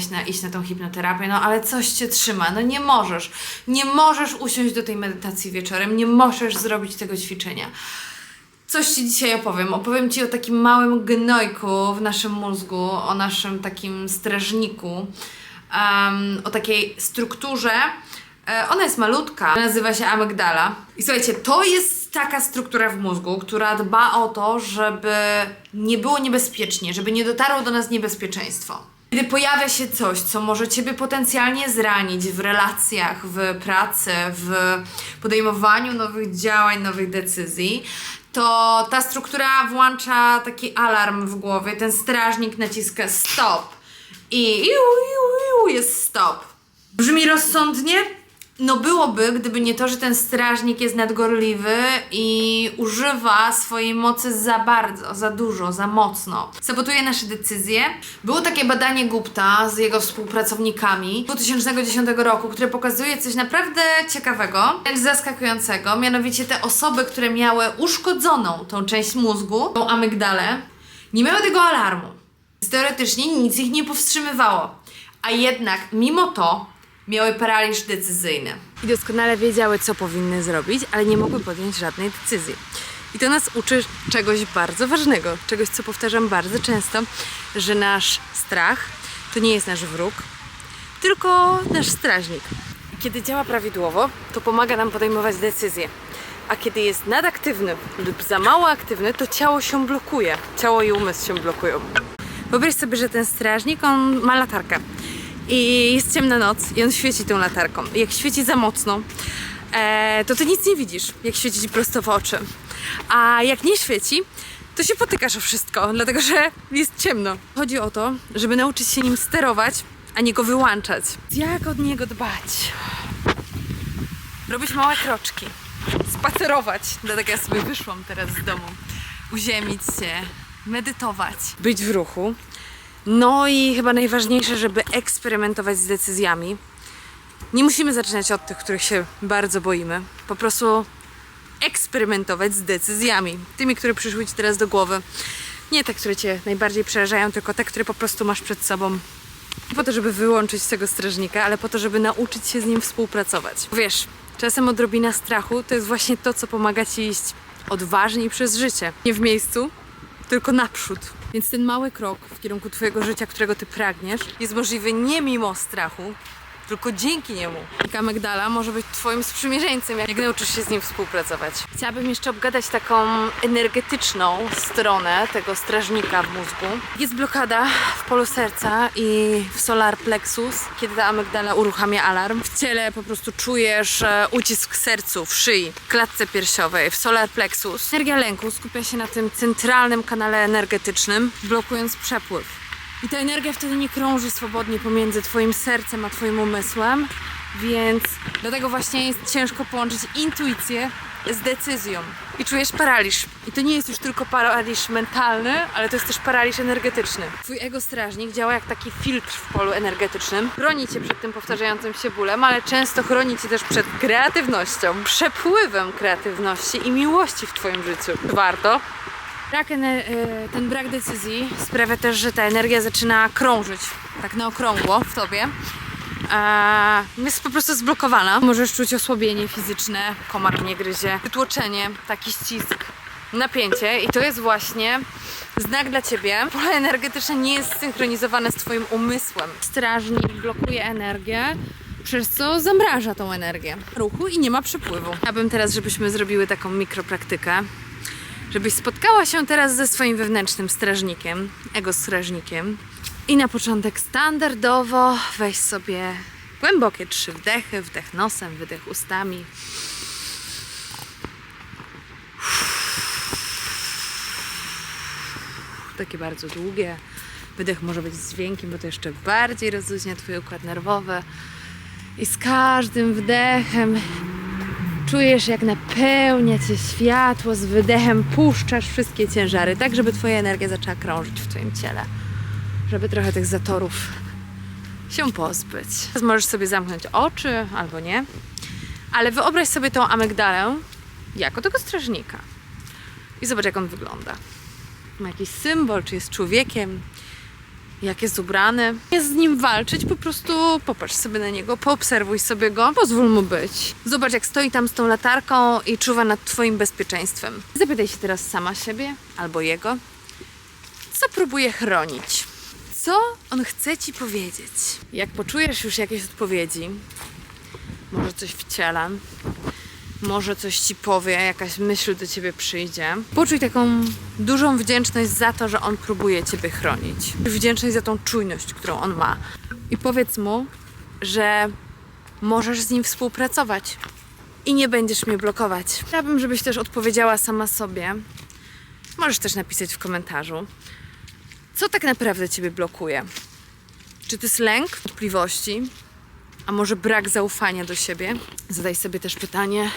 iść na, iść na tą hipnoterapię, no ale coś cię trzyma, no nie możesz. Nie możesz usiąść do tej medytacji wieczorem, nie możesz zrobić tego ćwiczenia. Coś Ci dzisiaj opowiem. Opowiem Ci o takim małym gnojku w naszym mózgu, o naszym takim strażniku, em, o takiej strukturze. E, Ona jest malutka, nazywa się amygdala. I słuchajcie, to jest taka struktura w mózgu, która dba o to, żeby nie było niebezpiecznie, żeby nie dotarło do nas niebezpieczeństwo. Kiedy pojawia się coś, co może Ciebie potencjalnie zranić w relacjach, w pracy, w podejmowaniu nowych działań, nowych decyzji, to ta struktura włącza taki alarm w głowie, ten strażnik naciska stop i jest stop. Brzmi rozsądnie? No byłoby, gdyby nie to, że ten strażnik jest nadgorliwy i używa swojej mocy za bardzo, za dużo, za mocno. Sabotuje nasze decyzje. Było takie badanie Gupta z jego współpracownikami 2010 roku, które pokazuje coś naprawdę ciekawego, wręcz zaskakującego. Mianowicie te osoby, które miały uszkodzoną tą część mózgu, tą amygdalę, nie miały tego alarmu. Teoretycznie nic ich nie powstrzymywało. A jednak, mimo to, miały paraliż decyzyjny. I doskonale wiedziały, co powinny zrobić, ale nie mogły podjąć żadnej decyzji. I to nas uczy czegoś bardzo ważnego, czegoś, co powtarzam bardzo często, że nasz strach to nie jest nasz wróg, tylko nasz strażnik. Kiedy działa prawidłowo, to pomaga nam podejmować decyzje. A kiedy jest nadaktywny lub za mało aktywny, to ciało się blokuje. Ciało i umysł się blokują. Wyobraź sobie, że ten strażnik, on ma latarkę i jest ciemna noc i on świeci tą latarką. Jak świeci za mocno, e, to ty nic nie widzisz, jak świeci ci prosto w oczy. A jak nie świeci, to się potykasz o wszystko, dlatego że jest ciemno. Chodzi o to, żeby nauczyć się nim sterować, a nie go wyłączać. Jak od niego dbać? Robić małe kroczki, spacerować. Dlatego ja sobie wyszłam teraz z domu. Uziemić się, medytować, być w ruchu. No i chyba najważniejsze, żeby eksperymentować z decyzjami. Nie musimy zaczynać od tych, których się bardzo boimy. Po prostu eksperymentować z decyzjami. Tymi, które przyszły Ci teraz do głowy. Nie te, które Cię najbardziej przerażają, tylko te, które po prostu masz przed sobą. Nie po to, żeby wyłączyć tego strażnika, ale po to, żeby nauczyć się z nim współpracować. Wiesz, czasem odrobina strachu to jest właśnie to, co pomaga Ci iść odważniej przez życie. Nie w miejscu, tylko naprzód. Więc ten mały krok w kierunku Twojego życia, którego Ty pragniesz, jest możliwy nie mimo strachu, tylko dzięki niemu. Taka Megdala może być Twoim sprzymierzeńcem, jak nauczysz się z nim współpracować. Chciałabym jeszcze obgadać taką energetyczną stronę tego strażnika w mózgu. Jest blokada w polu serca i w solar plexus, kiedy ta amygdala uruchamia alarm. W ciele po prostu czujesz e, ucisk sercu, w szyi, w klatce piersiowej, w solar plexus. Energia lęku skupia się na tym centralnym kanale energetycznym, blokując przepływ. I ta energia wtedy nie krąży swobodnie pomiędzy Twoim sercem a Twoim umysłem, więc dlatego właśnie jest ciężko połączyć intuicję z decyzją. I czujesz paraliż. I to nie jest już tylko paraliż mentalny, ale to jest też paraliż energetyczny. Twój ego strażnik działa jak taki filtr w polu energetycznym. Chroni cię przed tym powtarzającym się bólem, ale często chroni cię też przed kreatywnością, przepływem kreatywności i miłości w Twoim życiu. Warto Brak e, ten brak decyzji sprawia też, że ta energia zaczyna krążyć tak na okrągło w tobie. E, jest po prostu zblokowana. Możesz czuć osłabienie fizyczne, komar nie gryzie, wytłoczenie, taki ścisk, napięcie i to jest właśnie znak dla ciebie. Pole energetyczne nie jest synchronizowane z twoim umysłem. Strażnik blokuje energię, przez co zamraża tą energię ruchu i nie ma przepływu. Chciałabym teraz, żebyśmy zrobiły taką mikropraktykę żebyś spotkała się teraz ze swoim wewnętrznym strażnikiem, ego strażnikiem. I na początek standardowo weź sobie głębokie trzy wdechy, wdech nosem, wydech ustami. Takie bardzo długie. Wydech może być z dźwiękiem, bo to jeszcze bardziej rozluźnia Twój układ nerwowy. I z każdym wdechem Czujesz, jak napełnia cię światło, z wydechem puszczasz wszystkie ciężary, tak żeby twoja energia zaczęła krążyć w twoim ciele. Żeby trochę tych zatorów się pozbyć. Teraz możesz sobie zamknąć oczy albo nie, ale wyobraź sobie tą amygdalę jako tego strażnika. I zobacz, jak on wygląda. Ma jakiś symbol, czy jest człowiekiem. Jak jest ubrany. Nie z nim walczyć, po prostu popatrz sobie na niego, poobserwuj sobie go, pozwól mu być. Zobacz, jak stoi tam z tą latarką i czuwa nad Twoim bezpieczeństwem. Zapytaj się teraz sama siebie albo jego, co próbuje chronić. Co on chce ci powiedzieć? Jak poczujesz już jakieś odpowiedzi, może coś w ciele, może coś ci powie, jakaś myśl do ciebie przyjdzie. Poczuj taką dużą wdzięczność za to, że on próbuje ciebie chronić. Wdzięczność za tą czujność, którą on ma. I powiedz mu, że możesz z nim współpracować i nie będziesz mnie blokować. Chciałabym, żebyś też odpowiedziała sama sobie. Możesz też napisać w komentarzu, co tak naprawdę ciebie blokuje. Czy to jest lęk, wątpliwości, a może brak zaufania do siebie? Zadaj sobie też pytanie,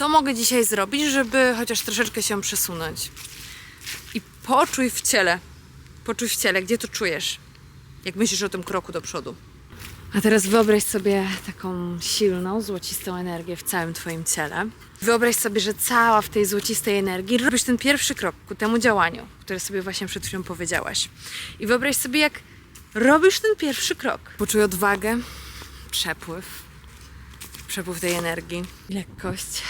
co mogę dzisiaj zrobić, żeby chociaż troszeczkę się przesunąć? I poczuj w ciele, poczuj w ciele, gdzie to czujesz, jak myślisz o tym kroku do przodu. A teraz wyobraź sobie taką silną, złocistą energię w całym Twoim ciele. Wyobraź sobie, że cała w tej złocistej energii robisz ten pierwszy krok ku temu działaniu, które sobie właśnie przed chwilą powiedziałaś. I wyobraź sobie, jak robisz ten pierwszy krok. Poczuj odwagę, przepływ, przepływ tej energii, lekkość.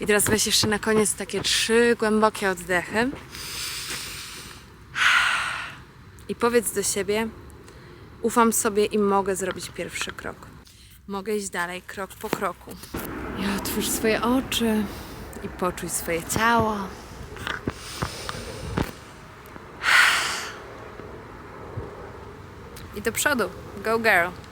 I teraz weź jeszcze na koniec takie trzy głębokie oddechy. I powiedz do siebie, ufam sobie i mogę zrobić pierwszy krok. Mogę iść dalej, krok po kroku. I otwórz swoje oczy i poczuj swoje ciało. I do przodu. Go girl.